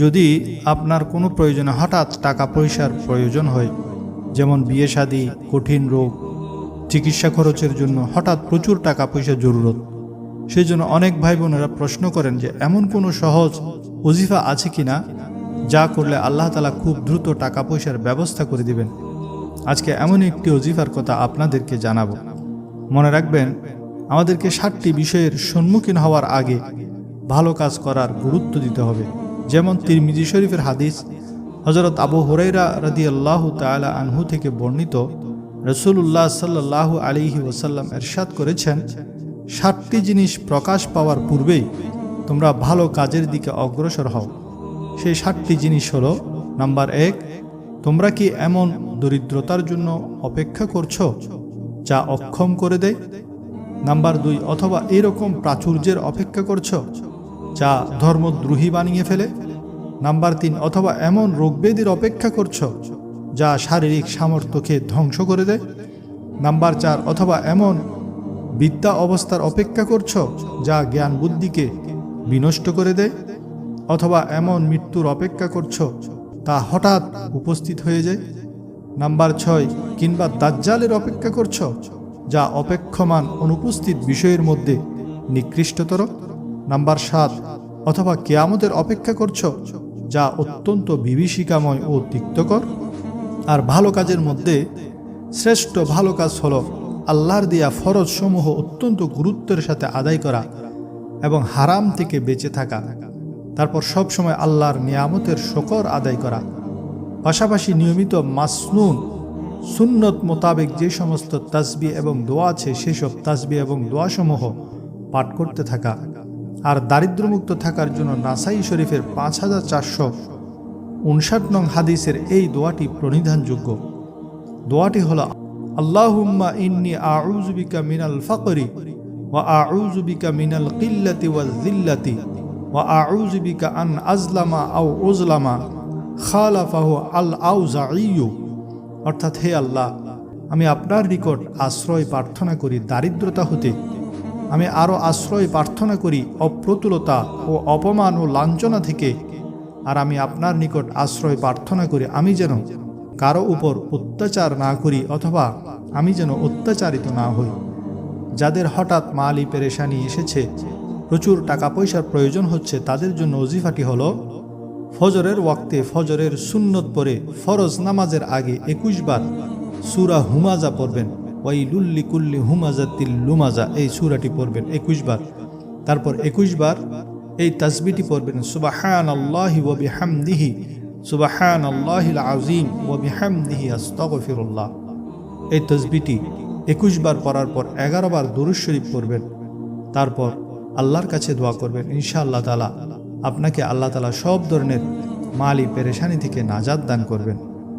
যদি আপনার কোনো প্রয়োজনে হঠাৎ টাকা পয়সার প্রয়োজন হয়, যেমন বিয়ে শাদী, কঠিন রোগ, চিকিৎসা খরচের জন্য হঠাৎ প্রচুর টাকা পয়সা জরুরত সেই জন্য অনেক ভাই বোনেরা প্রশ্ন করেন যে, এমন কোনো সহজ অজিফা আছে কি না, যা করলে আল্লাহ তালা খুব দ্রুত টাকা পয়সার ব্যবস্থা করে দিবেন? আজকে এমন একটি অজিফার কথা আপনাদেরকে জানাব। মনে রাখবেন, আমাদেরকে ষাটটি বিষয়ের সম্মুখীন হওয়ার আগে ভালো কাজ করার গুরুত্ব দিতে হবে। যেমন তিরমিজি শরীফের হাদিস হজরত আবু হরাইরা রাদি আল্লাহ তালা আনহু থেকে বর্ণিত রসুল্লাহ সাল্লাহ আলিহি ওসাল্লাম এরশাদ করেছেন ষাটটি জিনিস প্রকাশ পাওয়ার পূর্বেই তোমরা ভালো কাজের দিকে অগ্রসর হও। সেই ষাটটি জিনিস হলো, নাম্বার এক, তোমরা কি এমন দরিদ্রতার জন্য অপেক্ষা করছ যা অক্ষম করে দেয়? নাম্বার দুই, অথবা এরকম প্রাচুর্যের অপেক্ষা করছ যা ধর্মদ্রোহী বানিয়ে ফেলে। নাম্বার তিন, অথবা এমন রোগবেদির অপেক্ষা করছ যা শারীরিক সামর্থ্যকে ধ্বংস করে দেয়। নাম্বার চার, অথবা এমন বিদ্যা অবস্থার অপেক্ষা করছ যা জ্ঞান বুদ্ধিকে বিনষ্ট করে দেয়। অথবা এমন মৃত্যুর অপেক্ষা করছ তা হঠাৎ উপস্থিত হয়ে যায়। নাম্বার ছয়, কিংবা দাজ্জালের অপেক্ষা করছ যা অপেক্ষমান অনুপস্থিত বিষয়ের মধ্যে নিকৃষ্টতর। নাম্বার সাত, অথবা কেয়ামতের অপেক্ষা করছ, যা অত্যন্ত বিভীষিকাময় ও তিক্তকর? আর ভালো কাজের মধ্যে শ্রেষ্ঠ ভালো কাজ হল আল্লাহর দিয়া ফরজ সমূহ অত্যন্ত গুরুত্বের সাথে আদায় করা এবং হারাম থেকে বেঁচে থাকা। তারপর সব সময় আল্লাহর নিয়ামতের শকর আদায় করা। পাশাপাশি নিয়মিত মাসনুন, সুন্নত মোতাবেক যে সমস্ত তাসবি এবং দোয়া আছে, সেসব তাসবি এবং দোয়াসমূহ পাঠ করতে থাকা। আর দারিদ্রমুক্ত থাকার জন্য নাসাই শরীফের পাঁচ হাজার চারশো উনষাট নং হাদিসের এই দোয়াটি প্রণিধানযোগ্য। দোয়াটি হল, আল্লাহুম্মা ইন্নি আউজুবিকা মিনাল ফাকরি ওয়া আউজুবিকা মিনাল কিল্লাতি ওয়া জিল্লাতি ওয়া আউজুবিকা আন আজলামা আও উজলামা খালাফাহু আল আউজাইয়ু অর্থাৎ, হে আল্লাহ, আমি আপনার নিকট আশ্রয় প্রার্থনা করি দারিদ্রতা হতে। আমি আরও আশ্রয় প্রার্থনা করি অপ্রতুলতা ও অপমান ও লাঞ্ছনা থেকে। আর আমি আপনার নিকট আশ্রয় প্রার্থনা করি, আমি যেন কারও উপর অত্যাচার না করি অথবা আমি যেন অত্যাচারিত না হই। যাদের হঠাৎ মালি পেরেশানি এসেছে, প্রচুর টাকা পয়সার প্রয়োজন হচ্ছে, তাদের জন্য অজিফাটি হলো ফজরের ওয়াক্তে ফজরের সুন্নত পরে ফরজ নামাজের আগে একুশ বার সুরা হুমাজা পড়বেন। ওয়াই লুল্লি কুল্লি হুমাজা লুমাজা, এই সুরাটি পড়বেন একুশ বার। তারপর একুশ বার এই তাসবিটি পড়বেন সুবাহান আল্লাহি ও বিহামদিহি সুবাহান আল্লাহিল আজিম ও বিহামদিহি আস্তগফিরুল্লাহ। এই তসবিটি একুশ বার পড়ার পর এগারো বার দুরুজ শরীফ পড়বেন। তারপর আল্লাহর কাছে দোয়া করবেন ইনশা আল্লাহ তালা আপনাকে আল্লাহ তালা সব ধরনের মালি পেরেশানি থেকে নাজাদ দান করবেন।